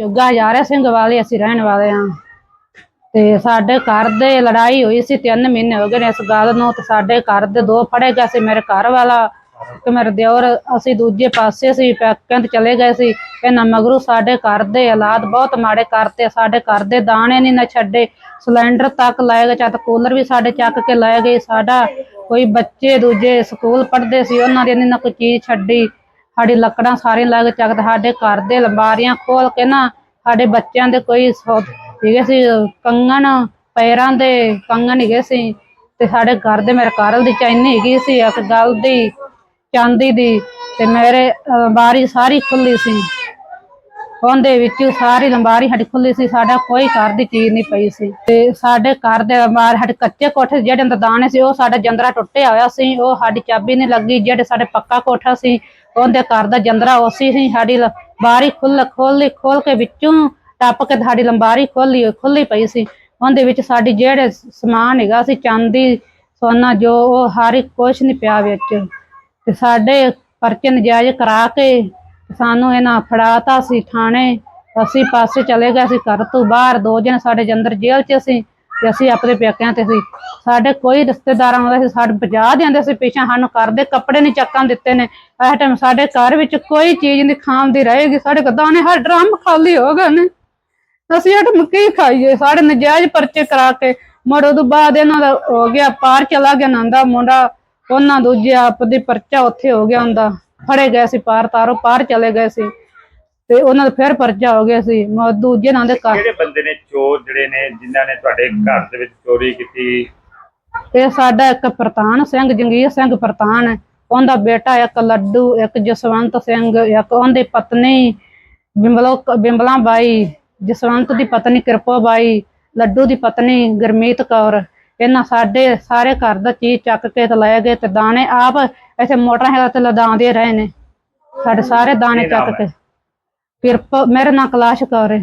ਚੁੱਗਾ ਹਜ਼ਾਰੇ ਸਿੰਘ ਵਾਲੇ ਅਸੀਂ ਰਹਿਣ ਵਾਲੇ ਹਾਂ। ਤੇ ਸਾਡੇ ਘਰ ਦੇ ਲੜਾਈ ਹੋਈ ਸੀ ਤਿੰਨ ਮਹੀਨੇ ਹੋ ਗਏ ਨੇ ਇਸ ਗੱਲ ਨੂੰ, ਤੇ ਸਾਡੇ ਘਰ ਦੇ ਦੋ ਫੜੇ ਗਏ ਸੀ ਮੇਰੇ ਘਰ ਵਾਲਾ ਤੇ ਮੇਰੇ ਦਿਓਰ, ਅਸੀਂ ਦੂਜੇ ਪਾਸੇ ਸੀ ਪੈਕਿਆਂ ਤੇ ਚਲੇ ਗਏ ਸੀ। ਇਹਨਾਂ ਮਗਰੋਂ ਸਾਡੇ ਘਰ ਦੇ ਹਾਲਾਤ ਬਹੁਤ ਮਾੜੇ ਕਰਤੇ, ਸਾਡੇ ਘਰ ਦੇ ਦਾਣੇ ਨਹੀਂ ਨਾ ਛੱਡੇ, ਸਿਲੰਡਰ ਤੱਕ ਲੈ ਗਏ ਚੱਤ ਕੂਲਰ ਵੀ ਸਾਡੇ ਚੱਕ ਕੇ ਲੈ ਗਏ, ਸਾਡਾ ਕੋਈ ਬੱਚੇ ਦੂਜੇ ਸਕੂਲ ਪੜ੍ਹਦੇ ਸੀ, ਉਹਨਾਂ ਦੀ ਨਹੀਂ ਨਾ ਕੋਈ ਚੀਜ਼ ਛੱਡੀ। ਸਾਡੀ ਲੱਕੜਾਂ ਸਾਰੀਆਂ ਲੱਗ ਚੱਕ ਸਾਡੇ ਘਰ ਦੇ ਲੰਬਾਰੀਆਂ ਖੋਲ ਕੇ ਨਾ ਸਾਡੇ ਬੱਚਿਆਂ ਦੇ ਕੋਈ ਸੌ- ਸੀ, ਕੰਗਣ, ਪੈਰਾਂ ਦੇ ਕੰਗਣ ਹੈਗੇ ਸੀ ਤੇ ਸਾਡੇ ਘਰ ਦੇ ਮੇਰੇ ਘਰ ਦੀ ਚੈਨੀ ਹੈਗੀ ਸੀ, ਇੱਕ ਗੱਲ ਦੀ, ਚਾਂਦੀ ਦੀ ਤੇ ਮੇਰੇ ਲੰਬਾਰੀ ਸਾਰੀ ਖੁੱਲੀ ਸੀ। ਉਹਦੇ ਵਿੱਚ ਸਾਰੀ ਲੰਬਾਰੀ ਸਾਡੀ ਖੁੱਲੀ ਸੀ, ਸਾਡਾ ਕੋਈ ਘਰ ਦੀ ਚੀਜ਼ ਨਹੀਂ ਪਈ ਸੀ। ਤੇ ਸਾਡੇ ਘਰ ਦੇ ਲੰਬਾਰ, ਸਾਡੇ ਕੱਚੇ ਕੋਠੇ ਜਿਹੜੇ ਅੰਦਰ ਦਾਣੇ ਸੀ, ਉਹ ਸਾਡਾ ਜੰਦਰਾ ਟੁੱਟਿਆ ਹੋਇਆ ਸੀ, ਉਹ ਸਾਡੀ ਚਾਬੀ ਨਹੀਂ ਲੱਗੀ, ਜਿਹੜੇ ਸਾਡੇ ਪੱਕਾ ਕੋਠਾ ਸੀ ਉਹਦੇ ਘਰ ਦਾ ਜੰਦਰਾ ਉਸੇ ਸੀ ਸਾਡੀ ਲ- ਬਾਰੀ ਖੁੱਲ ਖੋਲੀ ਖੋਲ ਕੇ ਵਿੱਚੋਂ ਟੱਪ ਕੇ ਸਾਡੀ ਲੰਬਾਰੀ ਖੋਲੀ ਹੋਈ- ਖੁੱਲੀ ਪਈ ਸੀ। ਉਹਦੇ ਵਿੱਚ ਸਾਡੀ ਜਿਹੜੇ ਸਮਾਨ ਹੈਗਾ ਸੀ, ਚਾਂਦੀ, ਸੋਨਾ, ਜੋ ਉਹ ਹਰ ਇੱਕ ਕੁਛ ਨਹੀਂ ਪਿਆ ਵਿੱਚ। ਤੇ ਸਾਡੇ ਪਰਚੇ ਨਜਾਇਜ਼ ਕਰਾ ਕੇ ਸਾਨੂੰ ਇਹਨਾਂ ਫੜਾਤਾ ਸੀ ਥਾਣੇ। ਅਸੀਂ ਪਾਸੇ ਚਲੇ ਗਏ ਸੀ ਘਰ ਤੋਂ ਬਾਹਰ। ਦੋ ਜਣ ਸਾਡੇ ਜੰਦਰ ਜੇਲ੍ਹ 'ਚ ਸੀ। ਤੇ ਅਸੀਂ ਆਪਣੇ ਪਿਆਕਿਆਂ ਤੇ ਸੀ। ਸਾਡੇ ਕੋਈ ਰਿਸ਼ਤੇਦਾਰ ਆਉਂਦਾ ਸੀ, ਸਾਡੇ ਬਜਾ ਦਿੰਦੇ ਸੀ ਪਿੱਛੇ ਸਾਨੂੰ ਘਰ ਦੇ ਕੱਪੜੇ ਨਹੀਂ ਚੱਕਾਂ ਦਿੱਤੇ ਨੇ। ਇਸ ਟਾਈਮ ਸਾਡੇ ਘਰ ਵਿੱਚ ਕੋਈ ਚੀਜ਼ ਨਹੀਂ ਖਾਣ ਦੀ ਰਹੇਗੀ। ਸਾਡੇ ਕੋਲ ਨੇ ਹਰ ਡਰਮ ਖਾਲੀ ਹੋ ਗਏ ਨੇ। ਅਸੀਂ ਹਟ ਟਾਈਮ ਖਾਈਏ? ਸਾਡੇ ਨਜਾਇਜ਼ ਪਰਚੇ ਕਰਾ ਕੇ ਮੁੜ ਤੋਂ ਬਾਅਦ ਇਹਨਾਂ ਦਾ ਹੋ ਗਿਆ ਪਾਰ ਚਲਾ ਗਿਆ ਨੰਦਾ ਮੁੰਡਾ। ਉਹਨਾਂ ਦੂਜੇ ਆਪ ਦੇ ਪਰਚਾ ਉੱਥੇ ਹੋ ਗਿਆ ਹੁੰਦਾ ਫੜੇ ਗਏ ਸੀ ਪਾਰ ਤਾਰੋ ਪਾਰ ਚਲੇ ਗਏ ਸੀ। ਤੇ ਉਹਨਾਂ ਦਾ ਫਿਰ ਪਰਚਾ ਹੋ ਗਿਆ ਸੀ। ਮ- ਦੂਜੇ ਨਾਂ ਦੇ ਘਰ ਕਿਹੜੇ ਬੰਦੇ ਨੇ ਚੋਰ ਜਿਹੜੇ ਨੇ ਜਿਨ੍ਹਾਂ ਨੇ ਤੁਹਾਡੇ ਘਰ ਦੇ ਵਿੱਚ ਚੋਰੀ ਕੀਤੀ? ਇਹ ਸਾਡਾ ਇੱਕ ਪ੍ਰਧਾਨ ਸਿੰਘ ਜੰਗੀਰ ਸਿੰਘ ਪ੍ਰਧਾਨ ਹੈ। ਉਹਦਾ ਬੇਟਾ ਇੱਕ ਲੱਡੂ ਇੱਕ ਜਸਵੰਤ ਸਿੰਘ ਇੱਕ ਉਹਦੀ ਪਤਨੀ ਬਿੰਬਲੋ ਬਿੰਬਲਾ ਬਾਈ ਜਸਵੰਤ ਦੀ ਪਤਨੀ ਕਿਰਪੋ ਬਾਈ ਲੱਡੂ ਦੀ ਪਤਨੀ ਗੁਰਮੀਤ ਕੌਰ। ਇਹਨਾਂ ਸਾਡੇ ਸਾਰੇ ਘਰ ਦਾ ਚੀਜ਼ ਚੱਕ ਕੇ ਤੇ ਲੈ ਗਏ ਤੇ ਦਾਣੇ ਆਪ ਇੱਥੇ ਮੋਟਰਸਾਈਕਲ ਤੇ ਲਦਾਉਂਦੇ ਰਹੇ ਨੇ। ਸਾਡੇ ਸਾਰੇ ਦਾਣੇ ਕੀ ਨਾਮ ਚੱਕ ਕੇ। ਕਿਰਪੋ ਮੇਰੇ ਨਾਂ ਕਲਾਸ਼ ਕੌਰ। ਹੈ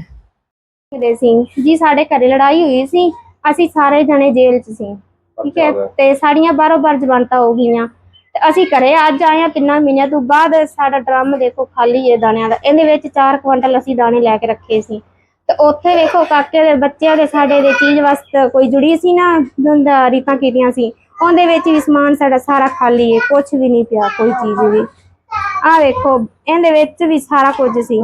ਦੇ ਸਿੰਘ ਜੀ ਸਾਡੇ ਘਰੇ ਲੜਾਈ ਹੋਈ ਸੀ। ਅਸੀਂ ਸਾਰੇ ਜਣੇ ਜੇਲ੍ਹ 'ਚ ਸੀ। ਠੀਕ ਹੈ? ਤੇ ਸਾਡੀਆਂ ਬਾਰੋ ਬਾਰ ਜ਼ਮਾਨਤਾਂ ਹੋ ਗਈਆਂ। ਤੇ ਅਸੀਂ ਘਰੇ ਅੱਜ ਆਏ ਆ ਤਿੰਨਾਂ ਮਹੀਨਿਆਂ ਤੋਂ ਬਾਅਦ ਸਾਡਾ ਡਰਮ ਦੇਖੋ ਖਾਲੀ ਹੈ ਦਾਣਿਆਂ ਦਾ। ਇਹਦੇ ਵਿੱਚ 4 ਕੁਇੰਟਲ ਅਸੀਂ ਦਾਣੇ ਲੈ ਕੇ ਰੱਖੇ ਸੀ। ਤੇ ਉੱਥੇ ਵੇਖੋ ਕਾਕੇ ਦੇ ਬੱਚਿਆਂ ਦੇ ਸਾਡੇ ਦੇ ਚੀਜ਼ ਵਾਸਤੇ ਕੋਈ ਜੁੜੀ ਸੀ ਨਾ ਜੁੰਦਾ ਰੀਤਾਂ ਕੀਤੀਆਂ ਸੀ ਉਹਦੇ ਵਿੱਚ ਵੀ ਸਮਾਨ ਸਾਡਾ ਸਾਰਾ ਖਾਲੀ ਹੈ। ਕੁਝ ਵੀ ਨਹੀਂ ਪਿਆ ਕੋਈ ਚੀਜ਼ ਵੀ। ਆ ਵੇਖੋ, ਇਹਦੇ ਵਿੱਚ ਵੀ ਸਾਰਾ ਕੁਝ ਸੀ।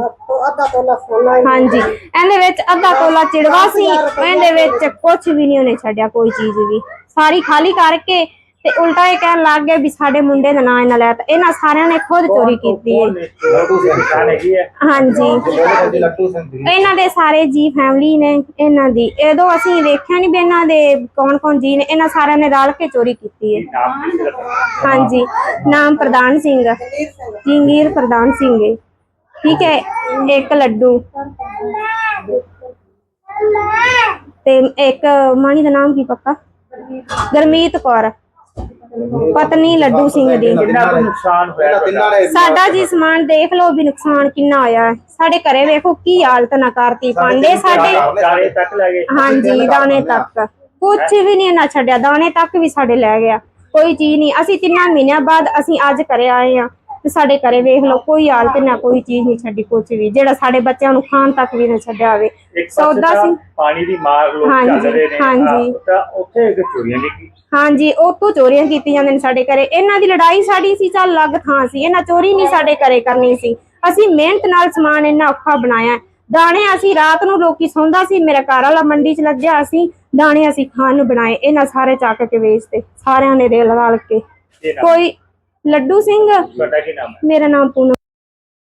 ਹਾਂਜੀ, ਇਹਦੇ ਵਿੱਚ ਅੱਧਾ ਤੋਲਾ ਚਿੜਵਾ ਸੀ, ਇਹਦੇ ਵਿੱਚ ਕੁਝ ਵੀ ਨਹੀਂ ਉਹਨੇ ਛੱਡਿਆ, ਕੋਈ ਚੀਜ਼ ਵੀ। ਸਾਰੀ ਖਾਲੀ ਕਰਕੇ ਤੇ ਉਲਟਾ ਇਹ ਕਹਿਣ ਲੱਗ ਗਏ ਵੀ ਸਾਡੇ ਮੁੰਡੇ ਦਾ ਨਾਂ ਇਹਨਾਂ ਲੈ ਤਾਂ। ਇਹਨਾਂ ਸਾਰਿਆਂ ਨੇ ਖੁਦ ਚੋਰੀ ਕੀਤੀ ਹੈ। ਲੱਡੂ ਸਿੰਘ। ਕੌਣ ਹੈਗੀ ਹੈ ਹਾਂਜੀ। ਲੱਟੂ ਸਿੰਘ ਇਹਨਾਂ ਦੇ ਸਾਰੇ ਜੀ ਫੈਮਿਲੀ ਨੇ ਇਹਨਾਂ ਦੀ। ਇਹਦੋਂ ਅਸੀਂ ਵੇਖਿਆ ਨਹੀਂ ਵੀ ਇਹਨਾਂ ਦੇ ਕੌਣ ਕੌਣ ਜੀ ਨੇ। ਇਹਨਾਂ ਸਾਰਿਆਂ ਨੇ ਰਲ ਕੇ ਚੋਰੀ ਕੀਤੀ ਹੈ? ਹਾਂਜੀ। ਨਾਮ ਪ੍ਰਧਾਨ ਸਿੰਘ। ਜਿੰਗੀਰ ਪ੍ਰਧਾਨ ਸਿੰਘ ਹੈ। ਠੀਕ ਹੈ ਇੱਕ ਲੱਡੂ। ਤੇ ਇੱਕ ਮਾਣੀ ਦਾ ਨਾਮ ਕੀ ਪੱਕਾ? ਗਰਮੀਤ ਕੌਰ। ਪਤਨੀ ਲੱਡੂ ਸਿੰਘ ਦੀ। ਕਿੰਨਾ ਕੁ ਨੁਕਸਾਨ ਹੋਇਆ ਤੁਹਾਡਾ? ਸਾਡਾ ਜੀ ਸਮਾਨ ਦੇਖ ਲਓ ਵੀ ਨੁਕਸਾਨ ਕਿੰਨਾ ਹੋਇਆ ਹੈ। ਸਾਡੇ ਘਰੇ ਵੇਖੋ ਕੀ ਹਾਲਤ ਨਾ ਕਰਤੀ ਪਾਂਡੇ ਸਾਡੇ ਦਾਣੇ ਤੱਕ ਲੈ ਗਏ। ਹਾਂਜੀ ਦਾਣੇ ਤੱਕ। ਕੁਝ ਵੀ ਨਹੀਂ ਨਾ ਛੱਡਿਆ। ਦਾਣੇ ਤੱਕ ਵੀ ਸਾਡੇ ਲੈ ਗਿਆ। ਕੋਈ ਚੀਜ਼ ਨਹੀਂ। ਅਸੀਂ ਤਿੰਨਾਂ ਮਹੀਨਿਆਂ ਬਾਅਦ ਅਸੀਂ ਅੱਜ ਘਰੇ ਆਏ ਆ ਤੇ ਸਾਡੇ ਘਰੇ ਵੇਖ ਲਓ ਕੋਈ ਹਾਲਤ ਨਾ ਕੋਈ ਚੀਜ਼ ਨਹੀਂ ਛੱਡੀ ਕੁਝ ਵੀ ਜਿਹੜਾ ਸਾਡੇ ਬੱਚਿਆਂ ਨੂੰ ਖਾਣ ਤੱਕ ਵੀ ਨਾ ਛੱਡਿਆ ਹੋਵੇ। ਸੌਦਾ ਸੀ। ਪਾਣੀ ਦੀ ਮਾਰ ਲੋਕ ਚੱਲ ਰਹੇ ਨੇ। ਹਾਂਜੀ। ਤਾਂ ਉੱਥੇ ਇੱਕ ਚੋਰੀਆਂ ਕੀ ਹਾਂਜੀ ਉਤੋਂ ਚੋਰੀਆਂ ਕੀਤੀਆਂ ਜਾਂਦੀਆਂ ਨੇ ਸਾਡੇ ਘਰੇ। ਇਹਨਾਂ ਦੀ ਲੜਾਈ ਸਾਡੀ ਸੀ ਚੱਲ ਅਲੱਗ ਥਾਂ ਸੀ। ਇਹਨਾਂ ਚੋਰੀ ਨਹੀਂ ਸਾਡੇ ਘਰੇ ਕਰਨੀ ਸੀ। ਅਸੀਂ ਮਿਹਨਤ ਨਾਲ ਸਮਾਨ ਇੰਨਾ ਔਖਾ ਬਣਾਇਆ। ਦਾਣੇ ਅਸੀਂ ਰਾਤ ਨੂੰ ਲੋਕੀ ਸੌਂਦਾ ਸੀ ਮੇਰਾ ਘਰ ਵਾਲਾ ਮੰਡੀ 'ਚ ਲੱਗਿਆ ਸੀ। ਦਾਣੇ ਅਸੀਂ ਖਾਣ ਨੂੰ ਬਣਾਏ। ਇਹਨਾਂ ਸਾਰੇ ਚੱਕ ਕੇ ਵੇਚਤੇ ਸਾਰਿਆਂ ਨੇ ਰੇਲ ਰਲ ਕੇ। ਕੋਈ ਲੱਡੂ ਸਿੰਘ। ਤੁਹਾਡਾ ਕੀ ਨਾਮ ਹੈ? ਮੇਰਾ ਨਾਮ ਪੂਨਮ